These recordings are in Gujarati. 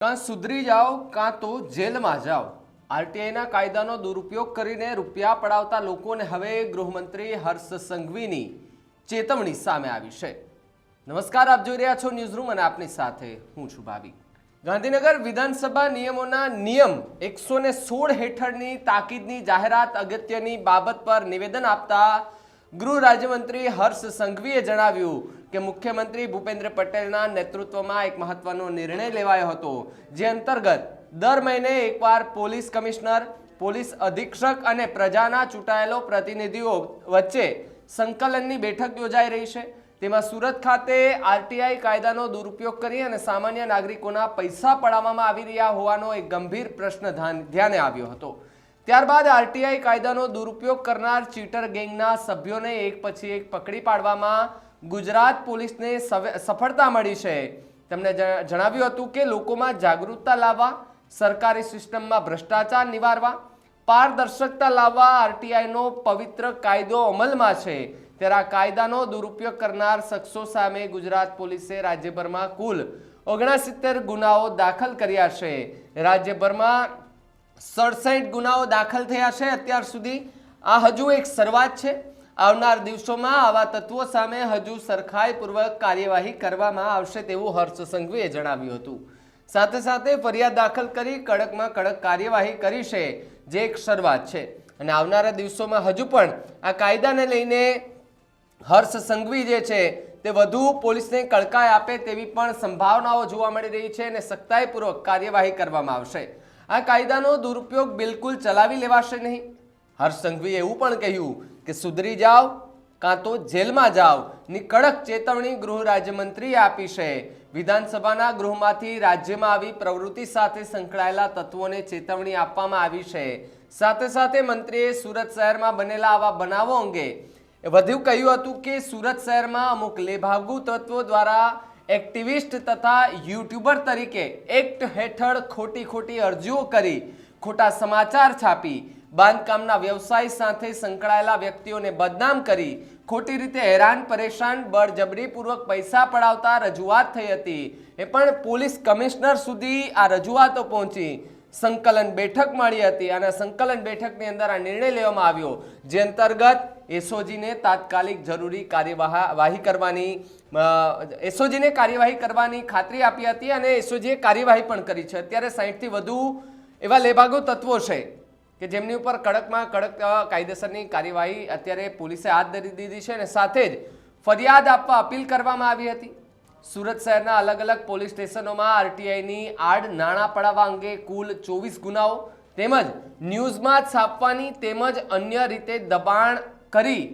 કાં સુધરી જાઓ, કાં તો જેલમાં જાઓ. આરટીઆઈના કાયદાનો દુરુપયોગ કરીને રૂપિયા પડાવતા લોકોને હવે ગૃહમંત્રી હર્ષ સંઘવીની ચેતવણી સામે આવી છે. નમસ્કાર, આપ જોઈ રહ્યા છો ન્યૂઝરૂમ અને આપની સાથે હું છું ભાવી ગાંધીનગર વિધાનસભા નિયમોના નિયમ એકસો ને સોળ હેઠળની તાકીદની જાહેરાત અગત્યની બાબત પર નિવેદન આપતા ગૃહ રાજ્યમંત્રી હર્ષ સંઘવીએ જણાવ્યું કે મુખ્યમંત્રી ભૂપેન્દ્ર પટેલના નેતૃત્વમાં એક મહત્વનો નિર્ણય લેવાયો હતો, જે અંતર્ગત દર મહિને એકવાર પોલીસ કમિશનર, પોલીસ અધિક્ષક અને પ્રજાના ચૂંટાયેલો પ્રતિનિધિઓ વચ્ચે સંકલનની બેઠક યોજાઈ રહી છે. તેમાં સુરત ખાતે આરટીઆઈ કાયદાનો દુરુપયોગ કરી અને સામાન્ય નાગરિકોના પૈસા પડાવવામાં આવી રહ્યા હોવાનો એક ગંભીર પ્રશ્ન ધ્યાન- આવ્યો હતો. ત્યારબાદ આરટીઆઈ કાયદાનો દુરુપયોગ કરનાર ચીટર ગેંગના સભ્યોને એક પછી એક પકડી પાડવામાં ગુજરાત પોલીસને સફળતા મળી છે. તેમણે જણાવ્યું હતું કે લોકોમાં જાગૃતતા લાવવા, સરકારી સિસ્ટમમાં ભ્રષ્ટાચાર નિવારવા, પારદર્શકતા લાવવા આરટીઆઈનો પવિત્ર કાયદો અમલમાં છે. ત્યારે આ કાયદાનો દુરુપયોગ કરનાર શખ્સો સામે ગુજરાત પોલીસે રાજ્યભરમાં કુલ ઓગણસિત્તેર ગુનાઓ દાખલ કર્યા છે. રાજ્યભરમાં સડસઠ ગુનાઓ દાખલ થયા છે અત્યાર સુધી. આ હજુ એક શરૂઆત છે. આવનાર દિવસોમાં આવા તત્વો સામે હજુ સરખાઈપૂર્વક કાર્યવાહી કરવામાં આવશે તેવું હર્ષ સંઘવીએ જણાવ્યું હતું. સાથે સાથે ફરિયાદ દાખલ કરી કડકમાં કડક કાર્યવાહી કરી છે, જે એક શરૂઆત છે. અને આવનારા દિવસોમાં હજુ પણ આ કાયદાને લઈને હર્ષ સંઘવી જે છે, તે વધુ પોલીસને કડકાઈ આપે તેવી પણ સંભાવનાઓ જોવા મળી રહી છે અને સખ્તાઈપૂર્વક કાર્યવાહી કરવામાં આવશે. આ કાયદાનો દુરુપયોગ બિલકુલ ચલાવી લેવાશે નહીં. હર્ષ સંઘવીએ એવું પણ કહ્યું કે સુધરી જાઓ કાં તો જેલમાં જાઓ. ની કડક ચેતવણી ગૃહ રાજ્યમંત્રીએ આપી છે. વિધાનસભાના ગૃહમાંથી રાજ્યમાં આવી પ્રવૃત્તિ સાથે સંકળાયેલા તત્વોને ચેતવણી આપવામાં આવી છે. સાથે સાથે મંત્રીએ સુરત શહેરમાં બનેલા આવા બનાવો અંગે વધુ કહ્યું હતું કે સુરત શહેરમાં અમુક લેભાગુ તત્વો દ્વારા એક્ટિવિસ્ટ તથા યુટ્યુબર તરીકે એક્ટ હેઠળ ખોટી ખોટી અરજીઓ કરી, ખોટા સમાચાર છાપી બાંધકામના વ્યવસાય સાથે સંકળાયેલા વ્યક્તિઓને બદનામ કરી ખોટી રીતે હેરાન, પરેશાન, બળજબરીપૂર્વક પૈસા પડાવતા રજૂઆત થઈ હતી. એ પણ પોલીસ કમિશનર સુધી આ રજૂઆતો પહોંચી. સંકલન બેઠક મળી હતી અને સંકલન બેઠકની અંદર આ નિર્ણય લેવામાં આવ્યો, જે અંતર્ગત એસઓજીને તાત્કાલિક જરૂરી કાર્યવાહી કરવાની એસઓજીને કાર્યવાહી કરવાની ખાતરી આપી હતી અને એસઓજીએ કાર્યવાહી પણ કરી છે. અત્યારે સાહીઠથી વધુ એવા લેભાગો તત્વો છે. કે જેમની ઉપર કડકમાં કડક કાયદેસરની કાર્યવાહી અત્યારે પોલીસે હાથ ધરી દીધી છે અને સાથે જ ફરિયાદ આપવા અપીલ કરવામાં આવી હતી. સુરત શહેરના અલગ અલગ પોલીસ સ્ટેશનોમાં આરટીઆઈની આડ નાણાં પડાવવા અંગે કુલ ચોવીસ ગુનાઓ તેમજ ન્યૂઝમાં છાપવાની તેમજ અન્ય રીતે દબાણ કરી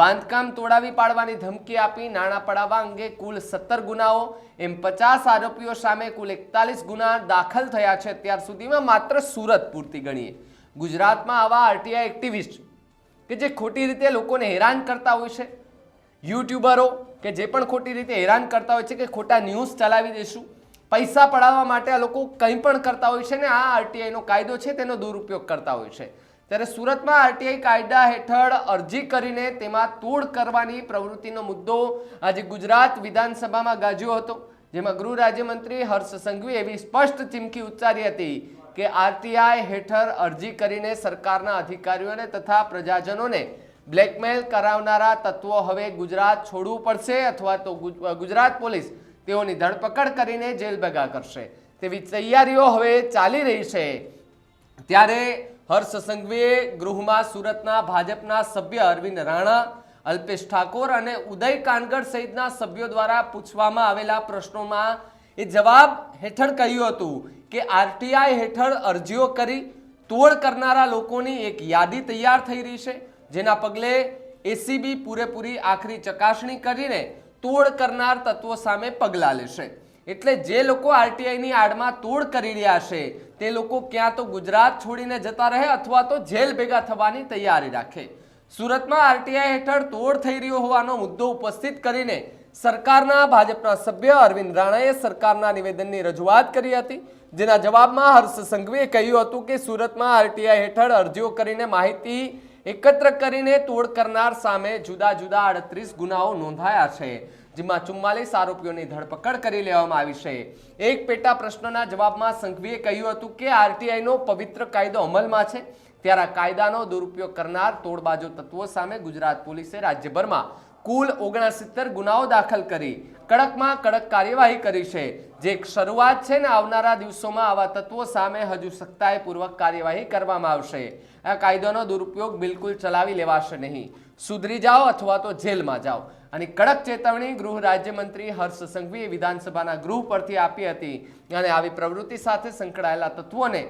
બાંધકામ તોડાવી પાડવાની ધમકી આપી નાણાં પડાવવા અંગે કુલ સત્તર ગુનાઓ. એમ પચાસ આરોપીઓ સામે કુલ એકતાલીસ ગુના દાખલ થયા છે. અત્યાર સુધીમાં માત્ર સુરત પૂરતી ગણીએ. ગુજરાતમાં આવા આરટીઆઈ એક્ટિવિસ્ટ કે જે ખોટી રીતે લોકોને હેરાન કરતા હોય છે, યુટ્યુબરો કે જે પણ ખોટી રીતે હેરાન કરતા હોય છે કે ખોટા ન્યૂઝ ચલાવી દઈશું પૈસા પડાવવા માટે આ લોકો કંઈ પણ કરતા હોય છે ને આ આરટીઆઈનો કાયદો છે તેનો દુરુપયોગ કરતા હોય છે. ત્યારે સુરતમાં આરટીઆઈ કાયદા હેઠળ અરજી કરીને તેમાં તોડ કરવાની પ્રવૃત્તિનો મુદ્દો આજે ગુજરાત વિધાનસભામાં ગાજ્યો હતો, જેમાં ગૃહ રાજ્યમંત્રી હર્ષ સંઘવી એવી સ્પષ્ટ ચીમકી ઉચ્ચારી હતી કે આરટીઆઈ હેઠળ અરજી કરીને સરકારના અધિકારીઓને તથા પ્રજાજનોને બ્લેકમેલ કરાવનારા તત્વો હવે ગુજરાત છોડવું પડશે અથવા તો ગુજરાત પોલીસ તેઓની ધરપકડ કરીને જેલ ભેગા કરશે. તેવી તૈયારીઓ હવે ચાલી રહી છે. ત્યારે હર્ષ સંઘવીએ ગૃહમાં સુરતના ભાજપના સભ્ય અરવિંદ રાણા, અલ્પેશ ઠાકોર અને ઉદય કાનગડ સહિતના સભ્યો દ્વારા પૂછવામાં આવેલા પ્રશ્નોમાં એ જવાબ હેઠળ કહ્યું હતું કે આરટીઆઈ હેઠળ અરજીઓ કરી તોડ કરનારા લોકોની એક યાદી તૈયાર થઈ રહી છે, જેના પગલે એસીબી પૂરેપૂરી આખરી ચકાસણી કરીને તોડ કરનાર તત્વો સામે પગલાં લેશે. એટલે જે લોકો આરટીઆઈની આડમાં તોડ કરી રહ્યા છે, તે લોકો ક્યાં તો ગુજરાત છોડીને જતા રહે અથવા તો જેલ ભેગા થવાની તૈયારી રાખે. સુરતમાં આરટીઆઈ હેઠળ તોડ થઈ રહ્યો હોવાનો મુદ્દો ઉપસ્થિત કરીને સરકારના ભાજપના સભ્ય અરવિંદ રાણાએ સરકારના નિવેદનની રજૂઆત કરી હતી, જેના જવાબમાં હર્ષ સંઘવીએ કહ્યું હતું કે સુરતમાં આરટીઆઈ હેઠળ અરજીઓ કરીને માહિતી એકત્ર કરીને તોડ કરનાર સામે જુદા જુદા અડત્રીસ ગુનાઓ નોંધાયા છે, જેમાં ચુમ્માલીસ આરોપીઓની ધરપકડ કરી લેવામાં આવી છે. એક પેટા પ્રશ્નના જવાબમાં સંઘવીએ કહ્યું હતું કે આરટીઆઈનો પવિત્ર કાયદો અમલમાં છે, ત્યારે કાયદાનો દુરુપયોગ કરનાર તોડબાજો તત્વો સામે ગુજરાત પોલીસે રાજ્યભરમાં કુલ ઓગણસિત્તેર ગુનાઓ દાખલ કરી. કડકમાં કડક કાર્યવાહી કરી છે. જે શરૂઆત છે ને આવનારા દિવસોમાં આવા તત્વો સામે હજુ સખ્તાઈપૂર્વક કાર્યવાહી કરવામાં આવશે. આ કાયદાનો દુરુપયોગ બિલકુલ ચલાવી લેવાશે નહીં. સુધરી જાઓ અથવા તો જેલમાં જાઓ. અને કડક ચેતવણી ગૃહ રાજ્યમંત્રી હર્ષ સંઘવીએ વિધાનસભાના ગૃહ પરથી આપી હતી અને આવી પ્રવૃત્તિ સાથે સંકળાયેલા તત્વોને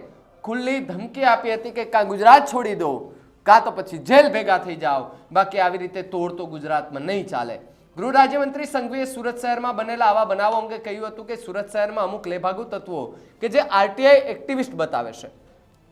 ખુલ્લી ધમકી આપી હતી કે કાં ગુજરાત છોડી દો? કાં તો પછી જેલ ભેગા થઈ જાઓ. બાકી આવી રીતે તોડ તો ગુજરાતમાં નહીં ચાલે. ગૃહ રાજ્યમંત્રી સંઘવીએ સુરત શહેરમાં બનેલા આવા બનાવો અંગે કહ્યું હતું કે સુરત શહેરમાં અમુક લેભાગુ તત્વો કે જે આરટીઆઈ એક્ટિવિસ્ટ બતાવે છે.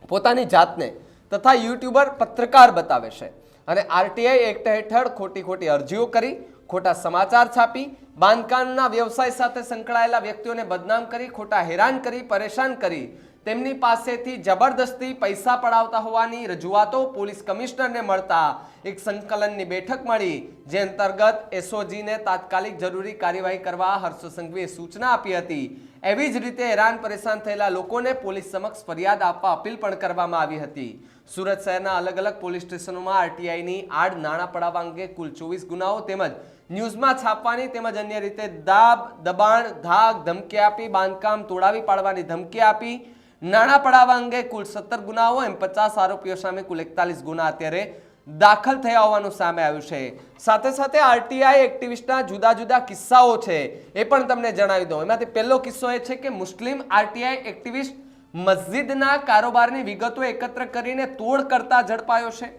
પોતાની જાતને તથા યુટ્યુબર પત્રકાર બતાવે છે. અને આરટીઆઈ એક્ટ હેઠળ ખોટી ખોટી અરજીઓ કરી, ખોટા સમાચાર છાપી, બાંધકામના વ્યવસાય સાથે સંકળાયેલા વ્યક્તિઓને બદનામ કરી, ખોટા હેરાન કરી, પરેશાન કરી તેમની પાસેથી જબરદસ્તી પૈસા પડાવતા હોવાની રજૂઆતો પોલીસ કમિશનરને મળતા એક સંકલનની બેઠક મળી, જે અંતર્ગત એસઓજીને તાત્કાલિક જરૂરી કાર્યવાહી કરવા હર્ષ સંઘવીએ સૂચના આપી હતી. એવી જ રીતે હેરાન પરેશાન થયેલા લોકોને પોલીસ સમક્ષ ફરિયાદ આપવા અપીલ પણ કરવામાં આવી હતી. સુરત શહેરના અલગ અલગ પોલીસ સ્ટેશનોમાં આરટીઆઈની આડ નાણાં પડાવવા અંગે કુલ ચોવીસ ગુનાઓ તેમજ ન્યૂઝમાં છાપવાની તેમજ અન્ય રીતે દાબ, દબાણ, ધાક, ધમકી આપી, બાંધકામ તોડાવી પાડવાની ધમકી આપી નાણાં પડાવવા અંગે કુલ સત્તર ગુનાઓ એમ પચાસ આરોપીઓ સામે કુલ એકતાલીસ ગુના અત્યારે દાખલ થયા હોવાનું સામે આવ્યું છે. સાથે સાથે આરટીઆઈ એક્ટિવિસ્ટના જુદા જુદા કિસ્સાઓ છે એ પણ તમને જણાવી દઉં. એમાંથી પહેલો કિસ્સો એ છે કે મુસ્લિમ આરટીઆઈ એક્ટિવિસ્ટ મસ્જિદના કારોબારની વિગતો એકત્ર કરીને તોડ કરતા ઝડપાયો છે.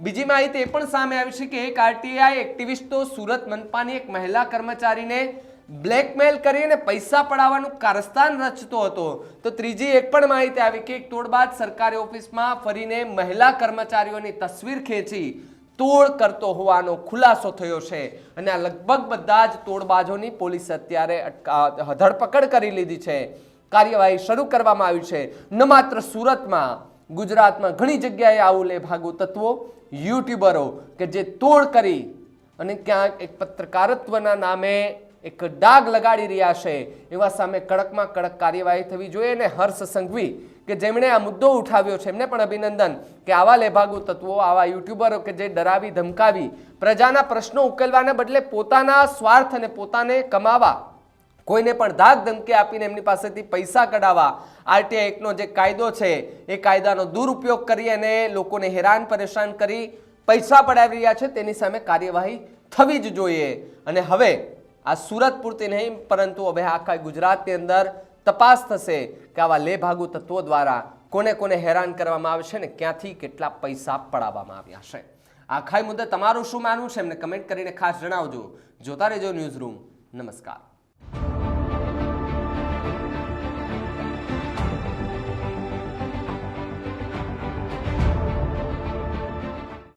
બીજી માહિતી એ પણ સામે આવી છે કે એક આરટીઆઈ એક્ટિવિસ્ટ તો સુરત મનપાની એક મહિલા કર્મચારીને બ્લેકમેલ કરીને પૈસા પડાવવાનું કારસ્તાન રચતો હતો. તો ત્રીજી એક પણ માહિતી આવી કે એક તોડબાદ સરકારી ઓફિસમાં ફરીને મહિલા કર્મચારીઓની તસવીર ખેંચી તોડ કરતો હોવાનો ખુલાસો થયો છે. અને આ લગભગ બધા જ તોડબાજોની પોલીસ અત્યારે ધરપકડ કરી લીધી છે. કાર્યવાહી શરૂ કરવામાં આવી છે. ન માત્ર સુરતમાં, ગુજરાતમાં ઘણી જગ્યાએ આવું લેભાગુ તત્વો, યુટ્યુબરો કે જે તોડ કરી અને ક્યાંક એક પત્રકારત્વના નામે એક ડાગ લગાડી રહ્યા છે. એવા સામે કડકમાં કડક કાર્યવાહી થવી જોઈએ અને હર્ષ સંઘવી, કે જેમણે આ મુદ્દો ઉઠાવ્યો છે, એમને પણ અભિનંદન કે આવા લેભાગુ તત્વો, આવા યુટ્યુબરો કે જે ડરાવી, ધમકાવી, પ્રજાના પ્રશ્નો ઉકેલવાને બદલે પોતાના સ્વાર્થ અને પોતાને કમાવા, કોઈને પણ ધાક ધમકી આપીને એમની પાસેથી પૈસા કઢાવવા, આરટીઆઈ એકનો જે કાયદો છે, એ કાયદાનો દુરુપયોગ કરી અને લોકોને હેરાન, પરેશાન કરી પૈસા પડાવી રહ્યા છે, તેની સામે કાર્યવાહી થવી જ જોઈએ. અને હવે આ સુરત પૂરતી નહીં, પરંતુ હવે આખા ગુજરાતની અંદર તપાસ થશે કે આવા લેભાગુ તત્વો દ્વારા કોને કોને હેરાન કરવામાં આવશે ને ક્યાંથી કેટલા પૈસા પડાવવામાં આવ્યા છે. આખાઈ મુદ્દે તમારું શું માનવું છે? એમને કમેન્ટ કરીને ખાસ જણાવજો. જોતા રહેજો ન્યૂઝ રૂમ. નમસ્કાર.